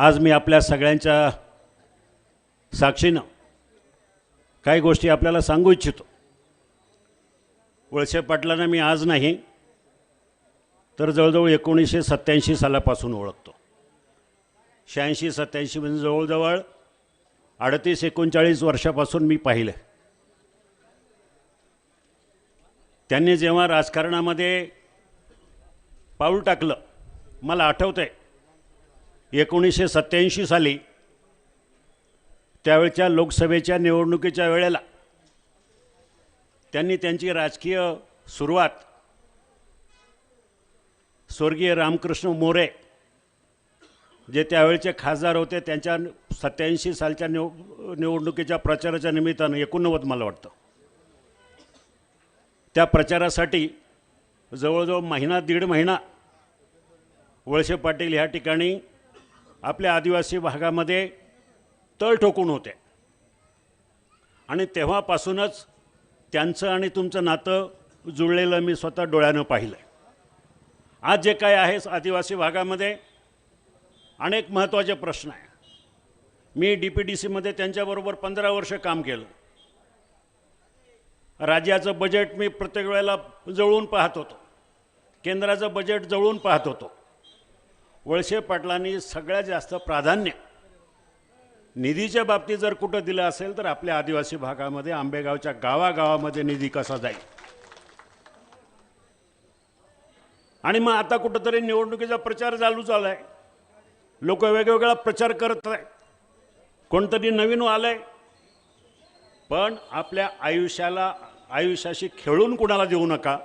आज मी आपल्या सगळ्यांच्या साक्षीनं काही गोष्टी आपल्याला सांगू इच्छितो. वळसे पाटलांना मी आज नाही तर जवळजवळ एकोणीसशे सत्त्याऐंशी सालापासून ओळखतो. शहाऐंशी सत्त्याऐंशी म्हणजे जवळजवळ अडतीस एकोणचाळीस वर्षापासून मी पाहिलं. त्यांनी जेव्हा राजकारणामध्ये पाऊल टाकलं मला आठवतं आहे एकोणीसशे सत्त्याऐंशी साली त्यावेळच्या लोकसभेच्या निवडणुकीच्या वेळेला त्यांनी त्यांची राजकीय सुरुवात स्वर्गीय रामकृष्ण मोरे जे त्यावेळचे खासदार होते त्यांच्या सत्याऐंशी सालच्या निव निवडणुकीच्या प्रचाराच्या निमित्तानं एकोणनव्वद मला वाटतं. त्या प्रचारासाठी जवळजवळ महिना दीड महिना वळसे पाटील ह्या ठिकाणी आपल्या आदिवासी भागामध्ये तळ ठोकून होते. आणि तेव्हापासूनच त्यांचं आणि तुमचं नातं जुळलेलं मी स्वतः डोळ्यानं पाहिलं आहे आज जे काय आहे आदिवासी भागामध्ये अनेक महत्त्वाचे प्रश्न आहे मी डी पी डी सीमध्ये त्यांच्याबरोबर पंधरा वर्ष काम केलं. राज्याचं बजेट मी प्रत्येक वेळेला जवळून पाहत होतो. केंद्राचं बजेट जवळून पाहत होतो. वळसे पाटलांनी सगळ्यात जास्त प्राधान्य. निधीच्या बाबतीत जर कुठं दिलं असेल तर आपल्या आदिवासी भागामध्ये आंबेगावच्या गावागावामध्ये निधी कसा जाईल? आणि मग आता कुठंतरी निवडणुकीचा प्रचार चालू झाला आहे लोक वेगवेगळा प्रचार करत आहे कोणतरी नवीन आलंय. पण आपल्या आयुष्याला आयुष्याशी खेळून कुणाला देऊ नका.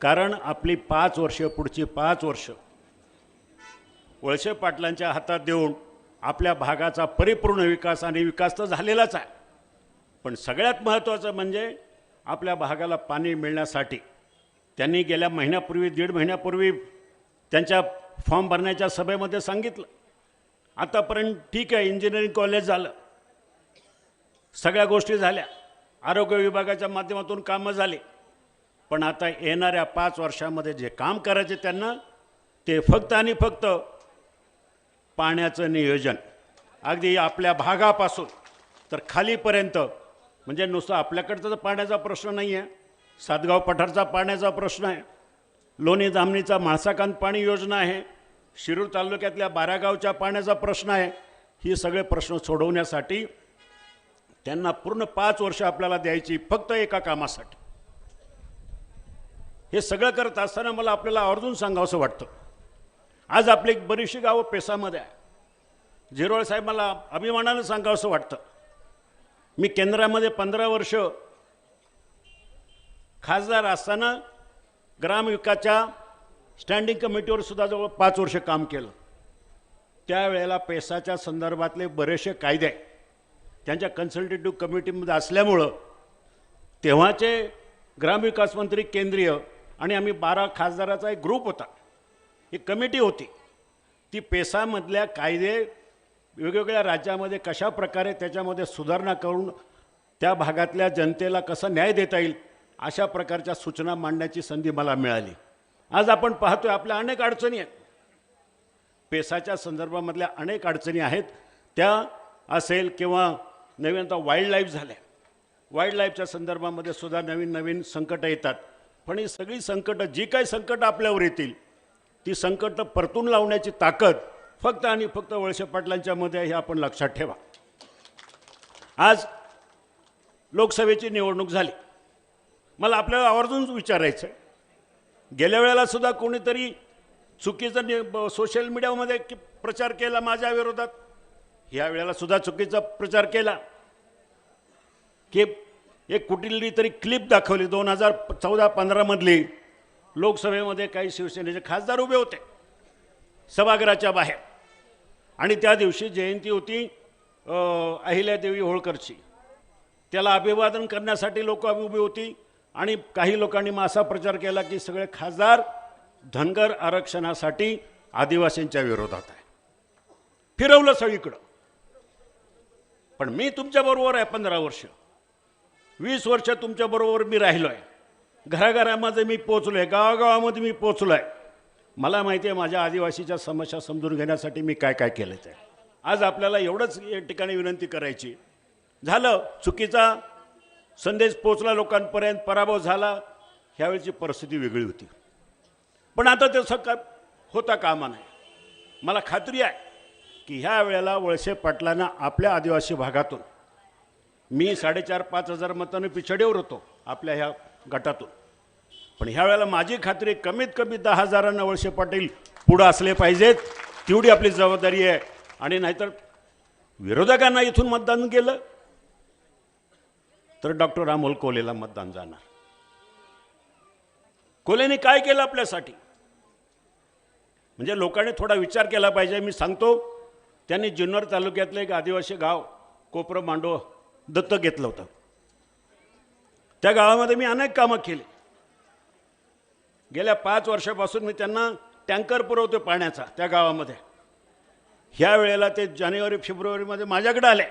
कारण आपली पाच वर्ष पुढची पाच वर्ष वळसे पाटलांच्या हातात देऊन आपल्या भागाचा परिपूर्ण विकास आणि विकास तर झालेलाच आहे. पण सगळ्यात महत्त्वाचं म्हणजे आपल्या भागाला पाणी मिळण्यासाठी. त्यांनी गेल्या महिन्यापूर्वी दीड महिन्यापूर्वी त्यांच्या फॉर्म भरण्याच्या सभेमध्ये सांगितलं. आतापर्यंत ठीक आहे इंजिनिअरिंग कॉलेज झालं. सगळ्या गोष्टी झाल्या. आरोग्य विभागाच्या माध्यमातून कामं झाली. पण आता येणाऱ्या पाच वर्षामध्ये जे काम करायचे त्यांना ते फक्त आणि फक्त पाण्याचं नियोजन. अगदी आपल्या भागापासून तर खालीपर्यंत म्हणजे नुसतं आपल्याकडचा तर पाण्याचा प्रश्न नाही आहे सातगाव पठारचा पाण्याचा प्रश्न आहे. लोणी जामणीचा म्हाळसाकांत पाणी योजना आहे. शिरूर तालुक्यातल्या बारागावच्या पाण्याचा प्रश्न आहे. ही सगळे प्रश्न सोडवण्यासाठी त्यांना पूर्ण पाच वर्ष आपल्याला द्यायची फक्त एका कामासाठी. हे सगळं करत असताना मला आपल्याला आवर्जून सांगावंसं वाटतं. आज आपली बरीचशी गावं पेसामध्ये आहे झिरोळ साहेब मला अभिमानानं सांगावंसं वाटतं. मी केंद्रामध्ये पंधरा वर्ष खासदार असताना ग्रामविकासच्या स्टँडिंग कमिटीवर सुद्धा जवळ पाच वर्ष काम केलं. त्यावेळेला पेसाच्या संदर्भातले बरेचसे कायदे त्यांच्या कन्सल्टेटिव्ह कमिटीमध्ये असल्यामुळं तेव्हाचे ग्रामविकास मंत्री केंद्रीय आणि आम्ही बारा खासदाराचा एक ग्रुप होता. ही कमिटी होती. ती पेसामधल्या कायदे वेगवेगळ्या राज्यामध्ये कशा प्रकारे त्याच्यामध्ये सुधारणा करून त्या भागातल्या जनतेला कसा न्याय देता येईल अशा प्रकारच्या सूचना मांडण्याची संधी मला मिळाली. आज आपण पाहतोय आपल्या अनेक अडचणी आहेत. पेसाच्या संदर्भामधल्या अनेक अडचणी आहेत. त्या असेल किंवा नवीन आता वाईल्ड लाईफ झाल्या. वाईल्ड लाईफच्या संदर्भामध्ये सुद्धा नवीन नवीन संकटं येतात. पण ही सगळी संकटं जी काही संकटं आपल्यावर येतील ती संकट परतून लावण्याची ताकद फक्त आणि फक्त वळसे पाटलांच्यामध्ये हे आपण लक्षात ठेवा. आज लोकसभेची निवडणूक झाली. मला आपल्याला आवर्जून विचारायचं आहे गेल्या वेळेला सुद्धा कोणीतरी चुकीचं नि सोशल मीडियामध्ये की प्रचार केला माझ्या विरोधात? ह्या वेळेला सुद्धा चुकीचा प्रचार केला. की एक कुठली तरी क्लिप दाखवली दोन हजार चौदा पंधरामधली लोकसभेमध्ये काही शिवसेनेचे खासदार उभे होते. सभागृहाच्या बाहेर. आणि त्या दिवशी जयंती होती अहिल्यादेवी होळकरची. त्याला अभिवादन करण्यासाठी लोक उभी होती आणि काही लोकांनी मग असा प्रचार केला की सगळे खासदार धनगर आरक्षणासाठी आदिवासींच्या विरोधात आहे. फिरवलं सगळीकडं. पण मी तुमच्याबरोबर आहे पंधरा वर्ष. वीस वर्ष तुमच्याबरोबर मी राहिलो आहे घराघरामध्ये मी पोचलो आहे गावागावामध्ये मी पोचलो आहे मला माहिती आहे माझ्या आदिवासीच्या समस्या समजून घेण्यासाठी मी काय काय केलं ते. आज आपल्याला एवढंच या ठिकाणी विनंती करायची. झालं चुकीचा संदेश पोचला लोकांपर्यंत पराभव झाला ह्यावेळची परिस्थिती वेगळी होती. पण आता तसं का होता कामा नाही मला खात्री आहे की ह्या वेळेला वळसे पाटलांना आपल्या आदिवासी भागातून मी साडेचार पाच हजार मतांनी पिछडेवर होतो आपल्या ह्या गटातून. पण ह्या वेळेला माझी खात्री कमीत कमी दहा हजारांना वळसे पाटील पुढं असले पाहिजेत. तेवढी आपली जबाबदारी आहे. आणि नाहीतर विरोधकांना इथून मतदान केलं तर डॉक्टर अमोल कोलेला मतदान जाणार. कोलेने काय केलं आपल्यासाठी? म्हणजे लोकांनी थोडा विचार केला पाहिजे. मी सांगतो त्यांनी जुन्नर तालुक्यातलं एक आदिवासी गाव कोपरं मांडो दत्तक घेतलं होतं. त्या गावामध्ये मी अनेक कामं केली. गेल्या पाच वर्षापासून मी त्यांना टँकर पुरवतो पाण्याचा त्या गावामध्ये. ह्या वेळेला ते जानेवारी फेब्रुवारीमध्ये माझ्याकडे आले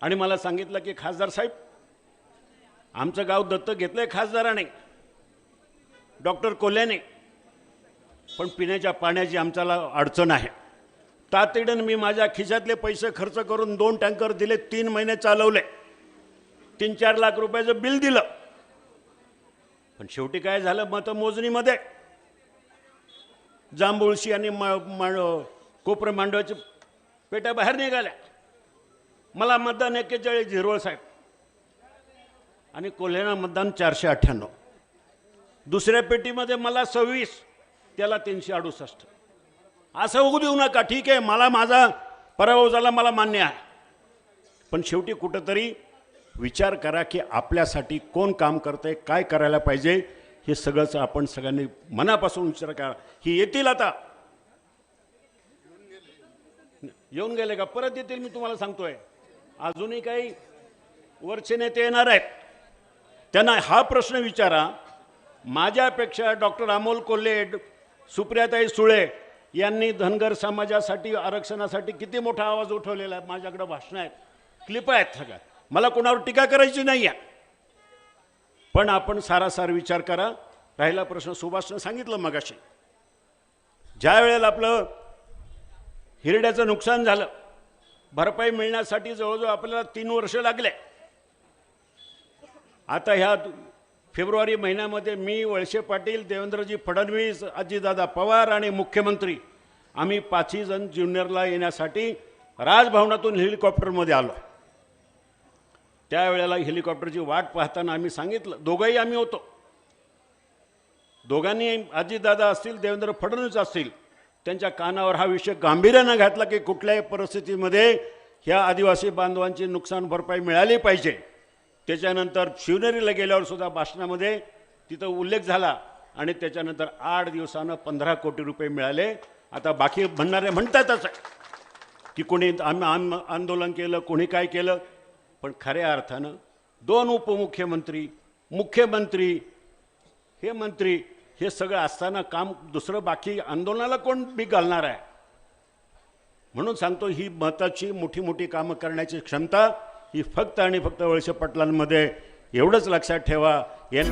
आणि मला सांगितलं की खासदार साहेब आमचं गाव दत्त घेतलं आहे खासदाराने डॉक्टर कोल्ह्याने पण पिण्याच्या पाण्याची आमच्याला अडचण आहे. तातडीनं मी माझ्या खिशातले पैसे खर्च करून दोन टँकर दिले तीन महिने चालवले. तीन चार लाख रुपयाचं बिल दिलं. पण शेवटी काय झालं? मतमोजणीमध्ये. जांभूळशी आणि म मा- कोपरे मांडवाच्या पेट्या बाहेर निघाल्या. मला मतदान एक्केचाळीस झिरवळ साहेब. आणि कोल्हेना मतदान चारशे अठ्ठ्याण्णव. दुसऱ्या पेटीमध्ये मला सव्वीस त्याला तीनशे अडुसष्ट. असं होऊ देऊ नका. ठीक आहे मला माझा पराभव झाला मला मान्य आहे. पण शेवटी कुठंतरी विचार करा की आपल्यासाठी कोण काम करतंय काय करायला पाहिजे हे सगळंच आपण सगळ्यांनी मनापासून विचार करा. ही येतील आता. येऊन गेले का? परत येतील मी तुम्हाला सांगतोय. अजूनही काही वरचे नेते येणार आहेत. त्यांना हा प्रश्न विचारा. माझ्यापेक्षा डॉक्टर अमोल कोल्हे सुप्रियाताई सुळे यांनी धनगर समाजासाठी आरक्षणासाठी किती मोठा आवाज उठवलेला आहे. माझ्याकडं भाषणं आहेत. क्लिप आहेत सगळ्यात. मला कोणावर टीका करायची नाही आहे पण आपण सारासार विचार करा. राहिला प्रश्न सुभाषनं सांगितलं मगाशी. ज्या वेळेला आपलं हिरड्याचं नुकसान झालं भरपाई मिळण्यासाठी जवळजवळ आपल्याला तीन वर्ष लागले. आता ह्या फेब्रुवारी महिन्यामध्ये मी वळसे पाटील देवेंद्रजी फडणवीस अजितदादा पवार आणि मुख्यमंत्री आम्ही पाचही जण ज्युनियरला येण्यासाठी राजभवनातून हेलिकॉप्टरमध्ये आलो. त्यावेळेला हेलिकॉप्टरची वाट पाहताना आम्ही सांगितलं दोघंही आम्ही होतो. दोघांनी अजितदादा असतील देवेंद्र फडणवीस असतील त्यांच्या कानावर हा विषय गांभीर्यानं घातला की कुठल्याही परिस्थितीमध्ये ह्या आदिवासी बांधवांची नुकसान भरपाई मिळाली पाहिजे. त्याच्यानंतर शिवनेरीला गेल्यावर सुद्धा भाषणामध्ये तिथं उल्लेख झाला आणि त्याच्यानंतर आठ दिवसानं पंधरा कोटी रुपये मिळाले. आता बाकी म्हणणारे म्हणतातच आहे की कोणी आम आम आंदोलन केलं कोणी काय केलं पण खऱ्या अर्थानं दोन उपमुख्यमंत्री मुख्यमंत्री हे मंत्री हे सगळं असताना काम दुसरं बाकी आंदोलनाला कोण बी घालणार आहे? म्हणून सांगतो ही मताची मोठी मोठी कामं करण्याची क्षमता ही फक्त आणि फक्त वळसे पाटलांमध्ये एवढंच लक्षात ठेवा. या